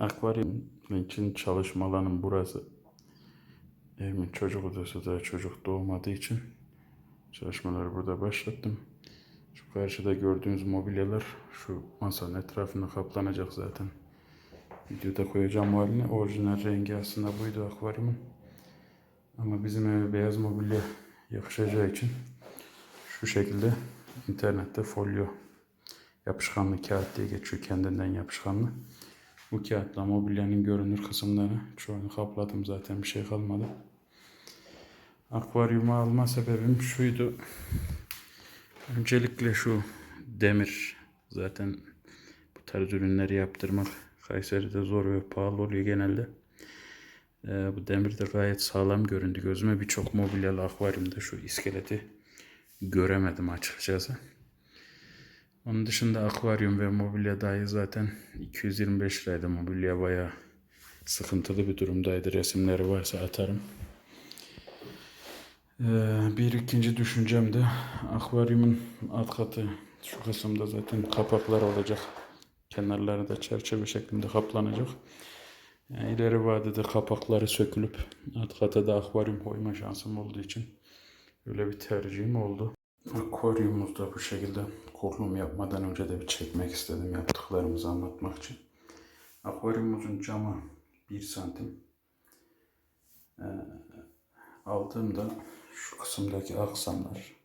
Akvaryum için çalışma alanım burası. Evimin çocuk odası da çocuk doğmadığı için çalışmaları burada başlattım. Şu karşıda gördüğünüz mobilyalar şu masanın etrafında kaplanacak zaten. Videoda koyacağım o haline. Orijinal rengi aslında buydu akvaryumun. Ama bizim eve beyaz mobilya yakışacağı için şu şekilde internette folyo yapışkanlı kağıt diye geçiyor kendinden yapışkanlı. Bu kağıtla mobilyanın görünür kısımlarını çoğunu kapladım zaten bir şey kalmadı. Akvaryumu alma sebebim şuydu. Öncelikle şu demir zaten bu tarz ürünleri yaptırmak Kayseri'de zor ve pahalı oluyor genelde. Ee, bu demir de gayet sağlam göründü gözüme. Birçok mobilyalı akvaryumda şu iskeleti göremedim açıkçası. Onun dışında akvaryum ve mobilya dahi zaten 225 liraydı. Mobilya bayağı sıkıntılı bir durumdaydı. Resimleri varsa atarım. Ee, bir ikinci düşüncem de akvaryumun alt katı şu kısımda zaten kapaklar olacak. Kenarları da çerçeve şeklinde kaplanacak. Yani ileri vadede kapakları sökülüp alt kata da akvaryum koyma şansım olduğu için öyle bir tercihim oldu. Akvaryumumuzda bu şekilde kurulum yapmadan önce de bir çekmek istedim yaptıklarımızı anlatmak için. Akvaryumumuzun camı 1 santim. Ee, aldığımda şu kısımdaki aksamlar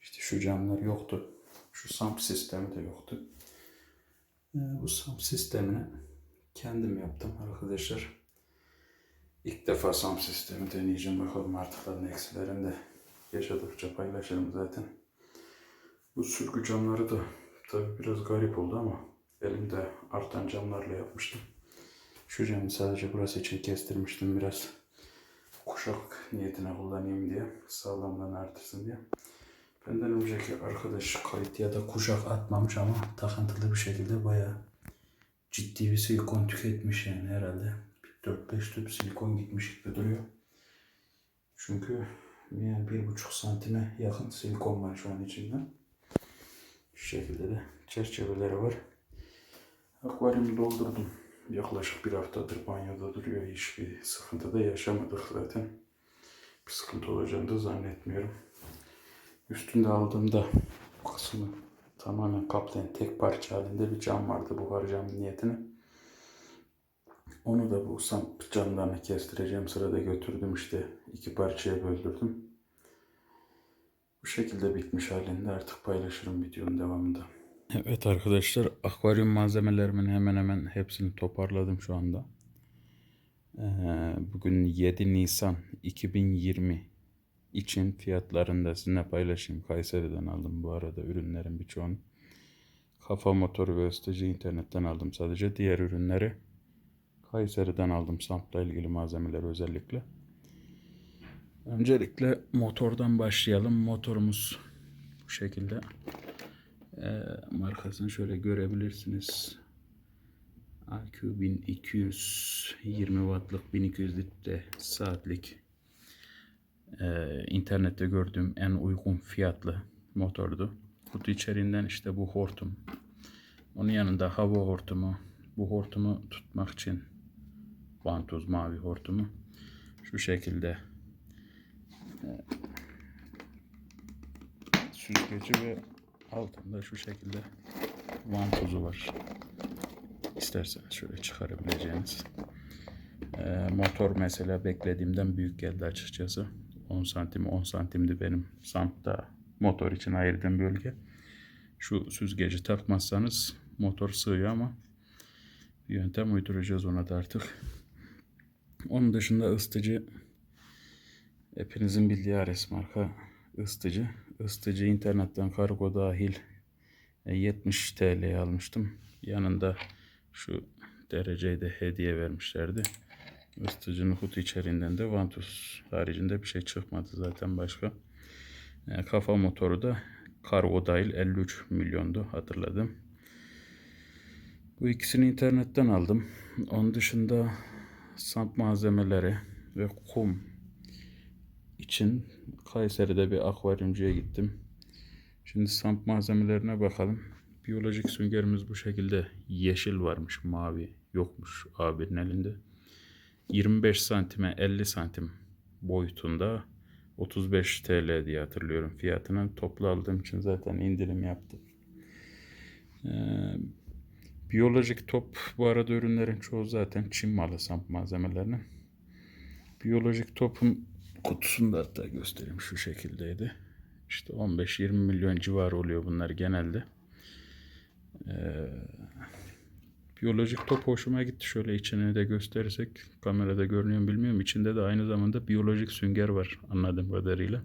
işte şu camlar yoktu. Şu samp sistemi de yoktu. Ee, bu samp sistemini kendim yaptım arkadaşlar. İlk defa samp sistemi deneyeceğim. Bakalım artıklarını eksilerini de yaşadıkça paylaşırım zaten. Bu sürgü camları da tabi biraz garip oldu ama elimde artan camlarla yapmıştım. Şu camı sadece burası için kestirmiştim biraz kuşak niyetine kullanayım diye sağlamlığını artırsın diye. Benden önceki arkadaş kayıt ya da kuşak atmamış ama takıntılı bir şekilde bayağı ciddi bir silikon tüketmiş yani herhalde. 4-5 tüp silikon gitmiş gibi duruyor. Çünkü yani bir buçuk santime yakın silikon var şu an içinde. Şu şekilde de çerçeveleri var. Akvaryumu doldurdum. Yaklaşık bir haftadır banyoda duruyor. Hiçbir sıkıntı da yaşamadık zaten. Bir sıkıntı olacağını da zannetmiyorum. Üstünde aldığımda bu kısmı tamamen kaplayan tek parça halinde bir cam vardı buhar cam niyetine. Onu da bu samp camlarını kestireceğim sırada götürdüm işte iki parçaya böldürdüm. Bu şekilde bitmiş halinde artık paylaşırım videonun devamında. Evet arkadaşlar akvaryum malzemelerimin hemen hemen hepsini toparladım şu anda. Ee, bugün 7 Nisan 2020 için fiyatlarını da sizinle paylaşayım. Kayseri'den aldım bu arada ürünlerin birçoğunu. Kafa motoru ve ısıtıcı internetten aldım sadece. Diğer ürünleri Kayseri'den aldım. Sampla ilgili malzemeler özellikle. Öncelikle motordan başlayalım. Motorumuz bu şekilde. Ee, markasını şöyle görebilirsiniz. AQ 1220 wattlık 1200 litre saatlik ee, internette gördüğüm en uygun fiyatlı motordu. Kutu içeriğinden işte bu hortum. Onun yanında hava hortumu. Bu hortumu tutmak için vantuz mavi hortumu. Şu şekilde e, süzgeci ve altında şu şekilde vantuzu var. İsterseniz şöyle çıkarabileceğiniz. E, motor mesela beklediğimden büyük geldi açıkçası. 10 santim 10 santimdi benim Samp'ta motor için ayırdığım bölge. Şu süzgeci takmazsanız motor sığıyor ama bir yöntem uyduracağız ona da artık. Onun dışında ısıtıcı hepinizin bildiği Ares marka ısıtıcı. Isıtıcı internetten kargo dahil 70 TL'ye almıştım. Yanında şu dereceyi de hediye vermişlerdi. Isıtıcının kutu içeriğinden de Vantus haricinde bir şey çıkmadı zaten başka. E, kafa motoru da kargo dahil 53 milyondu hatırladım. Bu ikisini internetten aldım. Onun dışında samp malzemeleri ve kum için Kayseri'de bir akvaryumcuya gittim. Şimdi samp malzemelerine bakalım. Biyolojik süngerimiz bu şekilde yeşil varmış mavi yokmuş abinin elinde. 25 santime 50 santim boyutunda 35 TL diye hatırlıyorum fiyatını. Toplu aldığım için zaten indirim yaptı. Ee, biyolojik top bu arada ürünlerin çoğu zaten Çin malı samp malzemelerinin. Biyolojik topun kutusunda hatta göstereyim şu şekildeydi. İşte 15-20 milyon civarı oluyor bunlar genelde. Ee, biyolojik top hoşuma gitti. Şöyle içini de gösterirsek kamerada görünüyor mu bilmiyorum. İçinde de aynı zamanda biyolojik sünger var anladığım kadarıyla.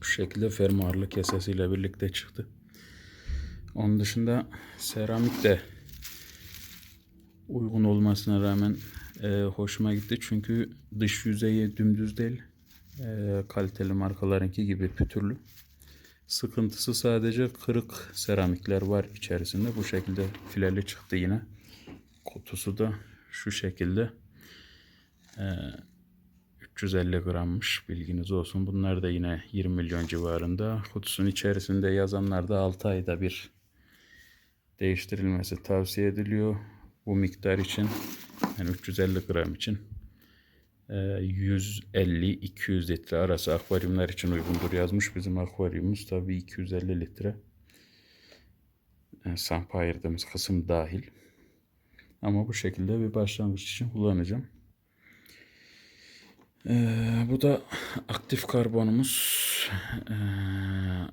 Şu şekilde fermuarlı kesesiyle birlikte çıktı. Onun dışında seramik de uygun olmasına rağmen e, hoşuma gitti. Çünkü dış yüzeyi dümdüz değil. E, kaliteli markalarınki gibi pütürlü. Sıkıntısı sadece kırık seramikler var içerisinde. Bu şekilde fileli çıktı yine. Kutusu da şu şekilde. Ee, 350 grammış bilginiz olsun. Bunlar da yine 20 milyon civarında. Kutusunun içerisinde yazanlar da 6 ayda bir değiştirilmesi tavsiye ediliyor. Bu miktar için yani 350 gram için e, 150-200 litre arası akvaryumlar için uygundur yazmış. Bizim akvaryumumuz tabii 250 litre. Yani sampa ayırdığımız kısım dahil. Ama bu şekilde bir başlangıç için kullanacağım. Ee, bu da aktif karbonumuz.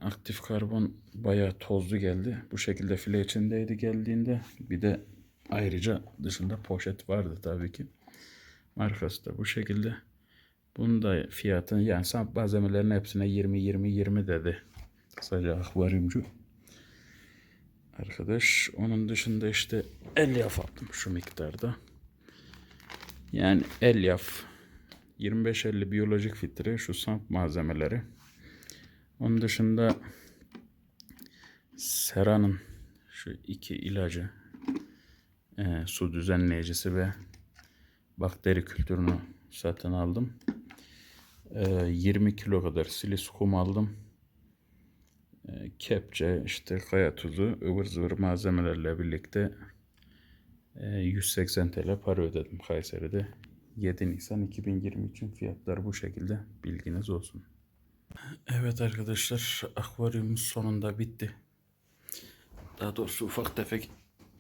Aktif karbon bayağı tozlu geldi. Bu şekilde file içindeydi geldiğinde. Bir de ayrıca dışında poşet vardı tabii ki. Markası da bu şekilde. Bunun da fiyatını yani sam malzemelerin hepsine 20-20-20 dedi. Kısaca akvaryumcu. Arkadaş onun dışında işte elyaf aldım şu miktarda. Yani elyaf 25-50 biyolojik filtre şu samp malzemeleri. Onun dışında Sera'nın şu iki ilacı e, su düzenleyicisi ve bakteri kültürünü satın aldım. E, 20 kilo kadar silis kum aldım. E, kepçe, işte kaya tuzu, ıvır zıvır malzemelerle birlikte e, 180 TL para ödedim Kayseri'de. 7 Nisan 2023'ün fiyatları bu şekilde bilginiz olsun. Evet arkadaşlar akvaryumumuz sonunda bitti. Daha doğrusu ufak tefek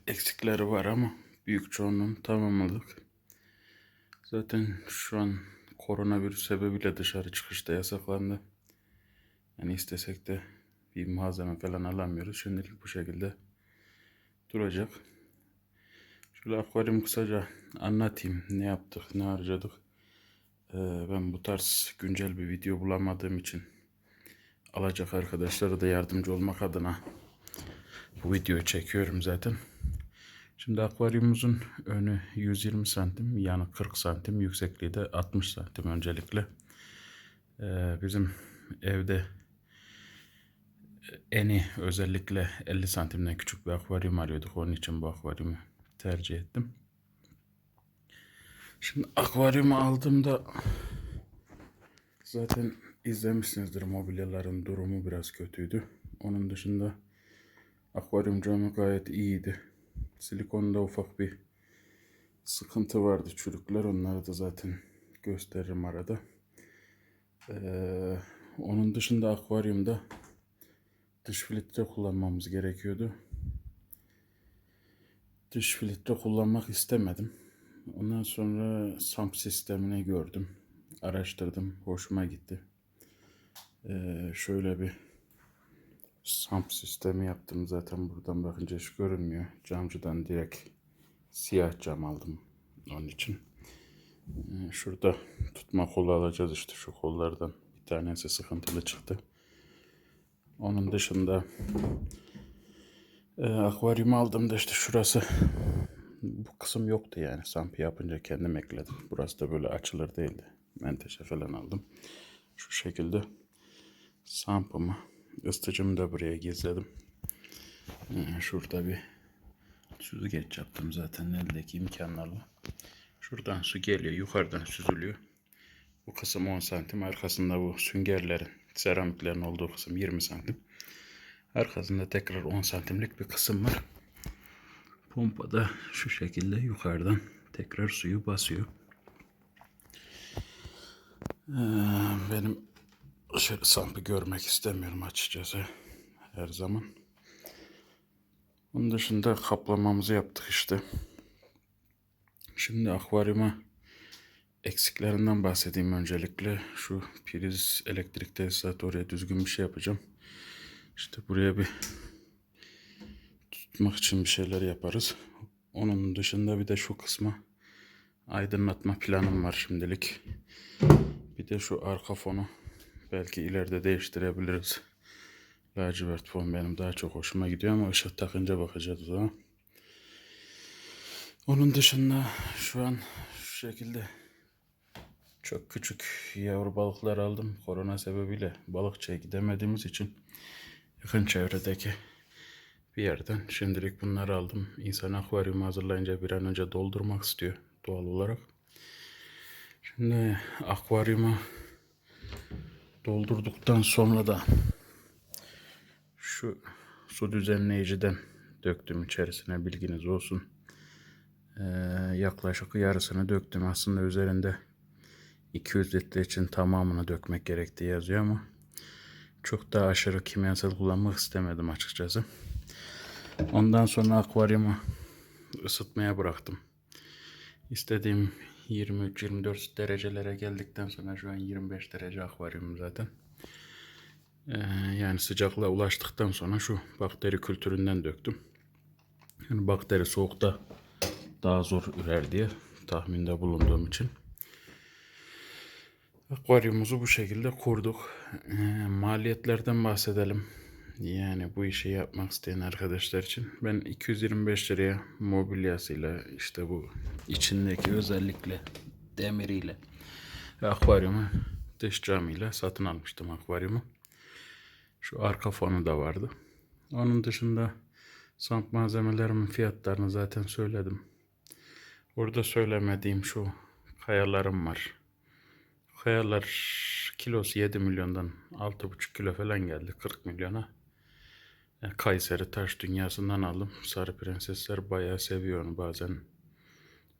eksikleri var ama büyük çoğunluğunu tamamladık. Zaten şu an koronavirüs sebebiyle dışarı çıkışta yasaklandı. Yani istesek de bir malzeme falan alamıyoruz. Şimdilik bu şekilde duracak. Şöyle akvaryum kısaca anlatayım. Ne yaptık, ne harcadık. Ee, ben bu tarz güncel bir video bulamadığım için alacak arkadaşlara da yardımcı olmak adına bu videoyu çekiyorum zaten. Şimdi akvaryumumuzun önü 120 santim, yanı 40 santim, yüksekliği de 60 santim öncelikle. Ee, bizim evde eni özellikle 50 santimden küçük bir akvaryum arıyorduk. Onun için bu akvaryumu tercih ettim. Şimdi akvaryumu aldığımda zaten izlemişsinizdir mobilyaların durumu biraz kötüydü. Onun dışında akvaryum camı gayet iyiydi. Silikonda ufak bir sıkıntı vardı. Çürükler onları da zaten gösteririm arada. Ee, onun dışında akvaryumda dış filtre kullanmamız gerekiyordu. Dış filtre kullanmak istemedim. Ondan sonra SAMP sistemini gördüm. Araştırdım. Hoşuma gitti. Ee, şöyle bir SAMP sistemi yaptım. Zaten buradan bakınca hiç görünmüyor. Camcıdan direkt siyah cam aldım onun için. Ee, şurada tutma kolu alacağız işte şu kollardan. Bir tanesi sıkıntılı çıktı. Onun dışında e, akvaryum aldığımda işte şurası bu kısım yoktu yani. Sampi yapınca kendim ekledim. Burası da böyle açılır değildi. Menteşe falan aldım. Şu şekilde sampımı, ısıtıcımı da buraya gizledim. Ee, şurada bir süzgeç yaptım zaten eldeki imkanlarla. Şuradan su geliyor, yukarıdan süzülüyor. Bu kısım 10 santim. Arkasında bu süngerlerin, seramiklerin olduğu kısım 20 santim. Arkasında tekrar 10 santimlik bir kısım var. Pompa da şu şekilde yukarıdan tekrar suyu basıyor. Ee, benim şöyle sampı görmek istemiyorum açıkçası her zaman. Onun dışında kaplamamızı yaptık işte. Şimdi akvaryuma eksiklerinden bahsedeyim öncelikle. Şu priz elektrik tesisatı oraya düzgün bir şey yapacağım. İşte buraya bir tutmak için bir şeyler yaparız. Onun dışında bir de şu kısma aydınlatma planım var şimdilik. Bir de şu arka fonu belki ileride değiştirebiliriz. Lacivert fon benim daha çok hoşuma gidiyor ama ışık takınca bakacağız o. Onun dışında şu an şu şekilde çok küçük yavru balıklar aldım. Korona sebebiyle balıkçıya gidemediğimiz için yakın çevredeki bir yerden şimdilik bunları aldım. İnsan akvaryumu hazırlayınca bir an önce doldurmak istiyor doğal olarak. Şimdi akvaryumu doldurduktan sonra da şu su düzenleyiciden döktüm içerisine bilginiz olsun. Ee, yaklaşık yarısını döktüm. Aslında üzerinde 200 litre için tamamını dökmek gerektiği yazıyor ama çok da aşırı kimyasal kullanmak istemedim açıkçası. Ondan sonra akvaryumu ısıtmaya bıraktım. İstediğim 23-24 derecelere geldikten sonra şu an 25 derece akvaryum zaten. Ee, yani sıcaklığa ulaştıktan sonra şu bakteri kültüründen döktüm. Yani bakteri soğukta daha zor ürer diye tahminde bulunduğum için. Akvaryumumuzu bu şekilde kurduk. Ee, maliyetlerden bahsedelim. Yani bu işi yapmak isteyen arkadaşlar için. Ben 225 liraya mobilyasıyla işte bu içindeki özellikle demiriyle akvaryumu dış camıyla satın almıştım akvaryumu. Şu arka fonu da vardı. Onun dışında sand malzemelerimin fiyatlarını zaten söyledim. Burada söylemediğim şu kayalarım var. Kayalar kilosu 7 milyondan 6,5 kilo falan geldi 40 milyona. Kayseri taş dünyasından aldım. Sarı prensesler bayağı seviyor onu bazen.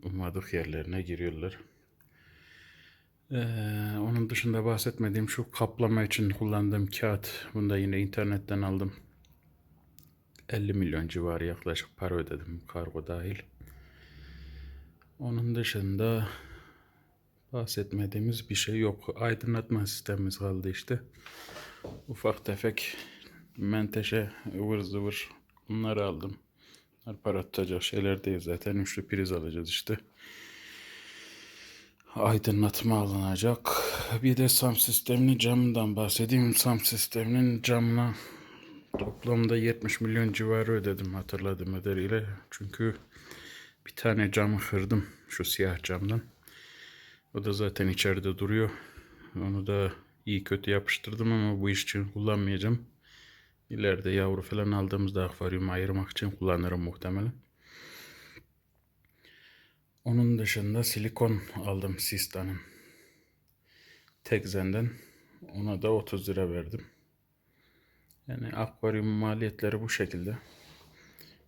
Ummadık yerlerine giriyorlar. Ee, onun dışında bahsetmediğim şu kaplama için kullandığım kağıt. Bunu da yine internetten aldım. 50 milyon civarı yaklaşık para ödedim kargo dahil. Onun dışında bahsetmediğimiz bir şey yok. Aydınlatma sistemimiz kaldı işte. Ufak tefek menteşe ıvır zıvır bunları aldım. Bunlar para tutacak şeyler değil zaten. Üçlü priz alacağız işte. Aydınlatma alınacak. Bir de SAM sisteminin camından bahsedeyim. SAM sisteminin camına toplamda 70 milyon civarı ödedim hatırladığım kadarıyla. Çünkü bir tane camı kırdım şu siyah camdan. O da zaten içeride duruyor. Onu da iyi kötü yapıştırdım ama bu iş için kullanmayacağım. İleride yavru falan aldığımızda akvaryumu ayırmak için kullanırım muhtemelen. Onun dışında silikon aldım Sista'nın. Tekzen'den. Ona da 30 lira verdim. Yani akvaryum maliyetleri bu şekilde.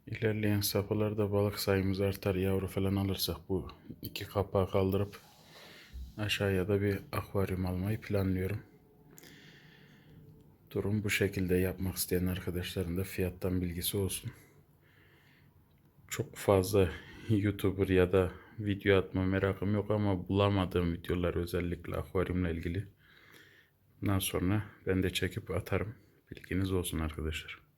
İlerleyen safhalarda balık sayımız artar yavru falan alırsak bu iki kapağı kaldırıp aşağıya da bir akvaryum almayı planlıyorum. Durum bu şekilde yapmak isteyen arkadaşların da fiyattan bilgisi olsun. Çok fazla YouTuber ya da video atma merakım yok ama bulamadığım videolar özellikle akvaryumla ilgili. Bundan sonra ben de çekip atarım. Bilginiz olsun arkadaşlar.